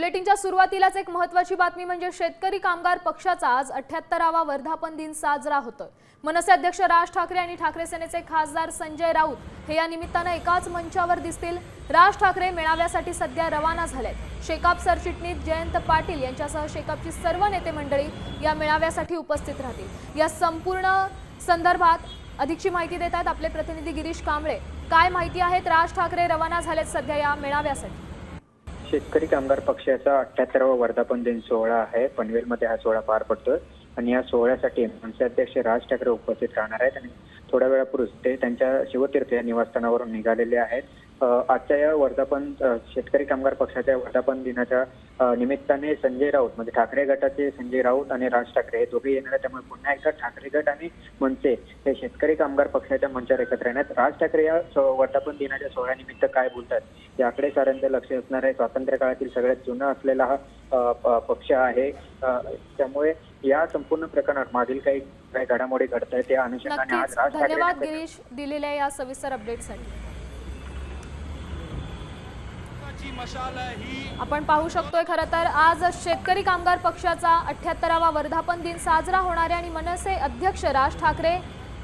बुलेटिनच्या सुरुवातीलाच एक महत्वाची बातमी म्हणजे शेतकरी कामगार पक्षाचा आज अठ्याहत्तरावा वर्धापन दिन साजरा होतोय. मनसे अध्यक्ष राज ठाकरे आणि ठाकरे सेनेचे खासदार संजय राऊत हे या निमित्तानं एकाच मंचावर दिसतील. राज ठाकरे मेळाव्यासाठी सध्या रवाना झालेत. शेकाप सरचिटणीस जयंत पाटील यांच्यासह शेकापची सर्व नेते मंडळी या मेळाव्यासाठी उपस्थित राहतील. या संपूर्ण संदर्भात अधिकची माहिती देत आहेत आपले प्रतिनिधी गिरीश कांबळे. काय माहिती आहेत? राज ठाकरे रवाना झालेत सध्या या मेळाव्यासाठी. शेतकरी कामगार पक्षाचा अठ्याहत्तरावा वर्धापन दिन सोहळा आहे. पनवेलमध्ये हा सोहळा पार पडतोय. आणि या सोहळ्यासाठी मनसे अध्यक्ष राज ठाकरे उपस्थित राहणार आहेत आणि थोड्या वेळापूर्वीच ते त्यांच्या शिवतीर्थ या निवासस्थानावरून निघालेले आहेत. आजच्या या वर्धापन शेतकरी कामगार पक्षाच्या वर्धापन दिनाच्या निमित्ताने संजय राऊत म्हणजे ठाकरे गटाचे संजय राऊत आणि राज ठाकरे हे दोघे येणार आहेत. त्यामुळे पुन्हा एकदा ठाकरे गट आणि मनसे हे शेतकरी कामगार पक्षाच्या मंचावर एकत्र येणार राज ठाकरे या सो- वर्धापन दिनाच्या सोहळ्यानिमित्त काय बोलतात? याकडे साऱ्यांचं लक्ष असणार आहे. स्वातंत्र्य काळातील सगळ्यात जुना असलेला हा पक्ष आहे. त्यामुळे या संपूर्ण प्रकरणात मागील काही काही घडामोडी घडत आहेत त्या अनुषंगाने आज राज धन्यवाद गिरीश दिलेल्या या सविस्तर अपडेटसाठी आपण पाहू शकतोय खरं तर आज शेतकरी कामगार पक्षाचा अठ्याहत्तरावा वर्धापन दिन साजरा होणार आहे आणि मनसे अध्यक्ष राज ठाकरे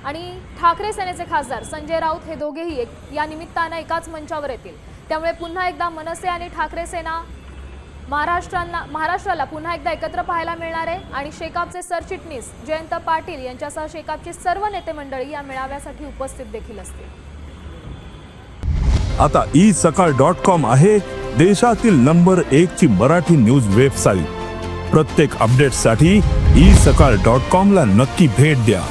आणि ठाकरे सेनेचे खासदार संजय राऊत हे दोघेही एक या निमित्तानं एकाच मंचावर येतील. त्यामुळे पुन्हा एकदा मनसे आणि ठाकरे सेना महाराष्ट्रांना महाराष्ट्राला पुन्हा एकदा एकत्र पाहायला मिळणार आहे. आणि शेकापचे सरचिटणीस जयंत पाटील यांच्यासह शेकापची सर्व नेते मंडळी या मेळाव्यासाठी उपस्थित देखील असतील. आता ई सकाळ डॉट कॉम आहे देशातील नंबर एक ची मराठी न्यूज वेबसाईट. प्रत्येक अपडेटसाठी ई सकाळ डॉट कॉम ला नक्की भेट द्या.